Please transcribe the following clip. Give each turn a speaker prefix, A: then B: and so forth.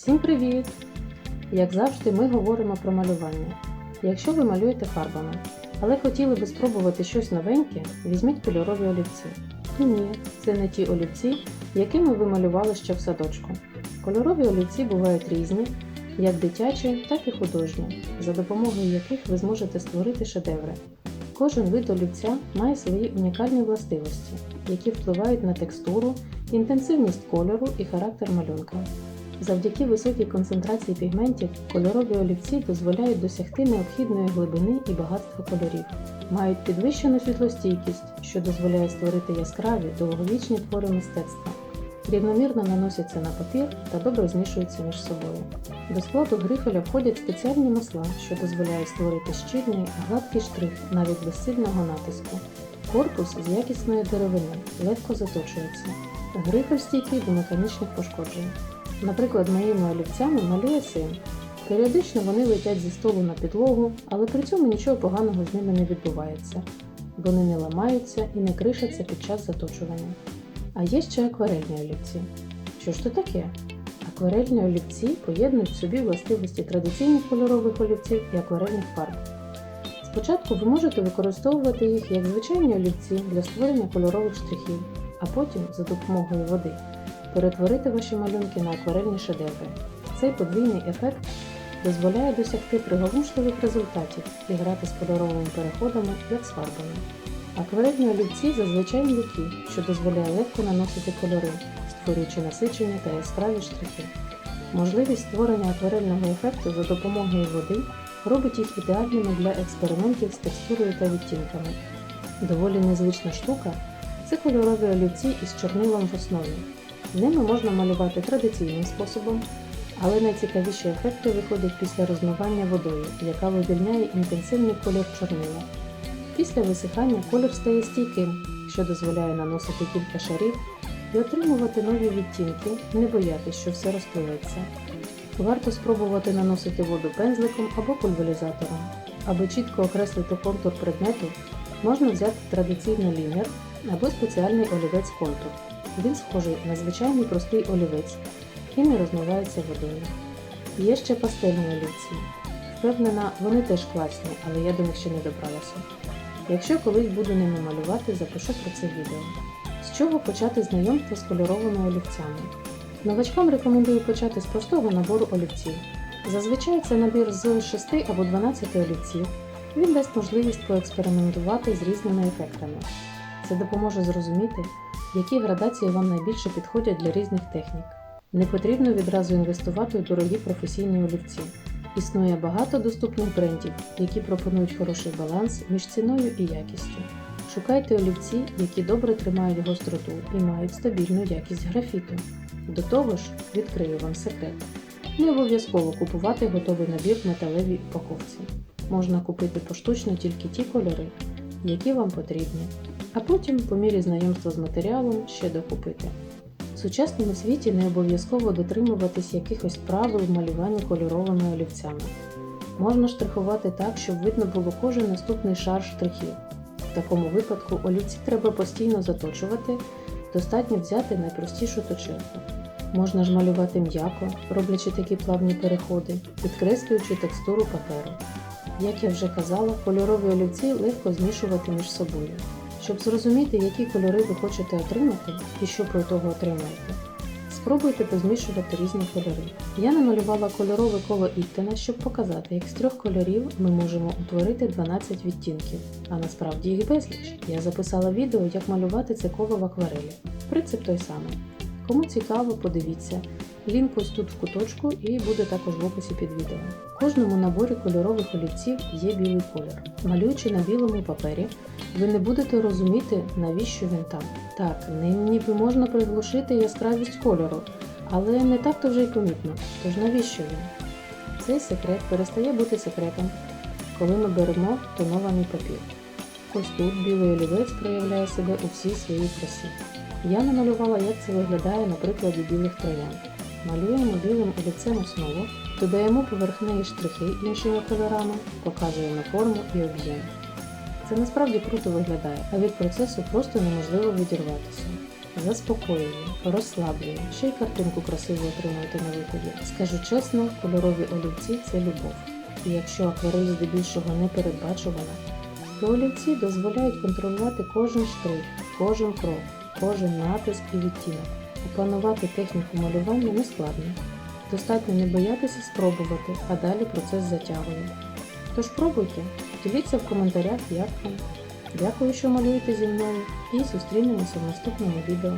A: Всім привіт! Як завжди, ми говоримо про малювання. Якщо ви малюєте фарбами, але хотіли би спробувати щось новеньке, візьміть кольорові олівці. І ні, це не ті олівці, якими ви малювали ще в садочку. Кольорові олівці бувають різні, як дитячі, так і художні, за допомогою яких ви зможете створити шедеври. Кожен вид олівця має свої унікальні властивості, які впливають на текстуру, інтенсивність кольору і характер малюнка. Завдяки високій концентрації пігментів кольорові олівці дозволяють досягти необхідної глибини і багатства кольорів, мають підвищену світлостійкість, що дозволяє створити яскраві, довговічні твори мистецтва, рівномірно наносяться на папір та добре змішуються між собою. До складу грифеля входять спеціальні масла, що дозволяють створити щільний, гладкий штрих навіть без сильного натиску. Корпус з якісної деревини легко заточується. Грифель стійкий до механічних пошкоджень. Наприклад, моїми олівцями малює син. Періодично вони летять зі столу на підлогу, але при цьому нічого поганого з ними не відбувається. Вони не ламаються і не кришаться під час заточування. А є ще акварельні олівці. Що ж то таке? Акварельні олівці поєднують в собі властивості традиційних кольорових олівців і акварельних фарб. Спочатку ви можете використовувати їх як звичайні олівці для створення кольорових штрихів, а потім за допомогою води перетворити ваші малюнки на акварельні шедеври. Цей подвійний ефект дозволяє досягти приголомшливих результатів і грати з кольоровими переходами, як з фарбами. Акварельні олівці зазвичай м'які, що дозволяє легко наносити кольори, створюючи насичені та яскраві штрихи. Можливість створення акварельного ефекту за допомогою води робить їх ідеальними для експериментів з текстурою та відтінками. Доволі незвична штука це кольорові олівці із чорнилом в основі. Ними можна малювати традиційним способом, але найцікавіші ефекти виходять після розмивання водою, яка вивільняє інтенсивний колір чорнила. Після висихання колір стає стійким, що дозволяє наносити кілька шарів і отримувати нові відтінки, не боятись, що все розпливеться. Варто спробувати наносити воду пензликом або пульверизатором. Аби чітко окреслити контур предмету, можна взяти традиційний лінер або спеціальний олівець контур. Він схожий на звичайний простий олівець і не розмивається водою. Є ще пастельні олівці. Впевнена, вони теж класні, але я до них ще не добралася. Якщо колись буду ними малювати, запишу про це відео. З чого почати знайомство з кольоровими олівцями? Новачкам рекомендую почати з простого набору олівців. Зазвичай це набір з 6 або 12 олівців. Він дасть можливість поекспериментувати з різними ефектами. Це допоможе зрозуміти, які градації вам найбільше підходять для різних технік. Не потрібно відразу інвестувати у дорогі професійні олівці. Існує багато доступних брендів, які пропонують хороший баланс між ціною і якістю. Шукайте олівці, які добре тримають гостроту і мають стабільну якість графіту. До того ж, відкрию вам секрет. Не обов'язково купувати готовий набір в металевій упаковці. Можна купити поштучно тільки ті кольори, які вам потрібні, а потім, по мірі знайомства з матеріалом, ще докупити. В сучасному світі не обов'язково дотримуватись якихось правил в малюванні кольоровими олівцями. Можна штрихувати так, щоб видно було кожен наступний шар штрихів. В такому випадку олівці треба постійно заточувати, достатньо взяти найпростішу точилку. Можна ж малювати м'яко, роблячи такі плавні переходи, підкреслюючи текстуру паперу. Як я вже казала, кольорові олівці легко змішувати між собою. Щоб зрозуміти, які кольори ви хочете отримати і що про того отримаєте, спробуйте позмішувати різні кольори. Я намалювала кольорове коло Іттена, щоб показати, як з трьох кольорів ми можемо утворити 12 відтінків, а насправді їх безліч. Я записала відео, як малювати це коло в акварелі. Принцип той самий. Кому цікаво, подивіться. Лінк ось тут в куточку і буде також в описі під відео. В кожному наборі кольорових олівців є білий колір. Малюючи на білому папері, ви не будете розуміти, навіщо він там. Так, ним ніби можна приглушити яскравість кольору, але не так то вже й помітно. Тож навіщо він? Цей секрет перестає бути секретом, коли ми беремо тонований папір. Ось тут білий олівець проявляє себе у всій своїй красі. Я намалювала, як це виглядає на прикладі білих троянд. Малюємо білим олівцем основу, додаємо поверх неї штрихи іншими кольорами, показуємо форму і об'єм. Це насправді круто виглядає, а від процесу просто неможливо відірватися. заспокоює, розслаблює, ще й картинку красиву отримуєте на виході. Скажу чесно, кольорові олівці це любов. І якщо акварель здебільшого не передбачувана, то олівці дозволяють контролювати кожен штрих, кожен крок, кожен натиск і відтінок. Опанувати техніку малювання не складно. Достатньо не боятися спробувати, а далі процес затягує. Тож пробуйте, діліться в коментарях, як вам. Дякую, що малюєте зі мною, і зустрінемося в наступному відео.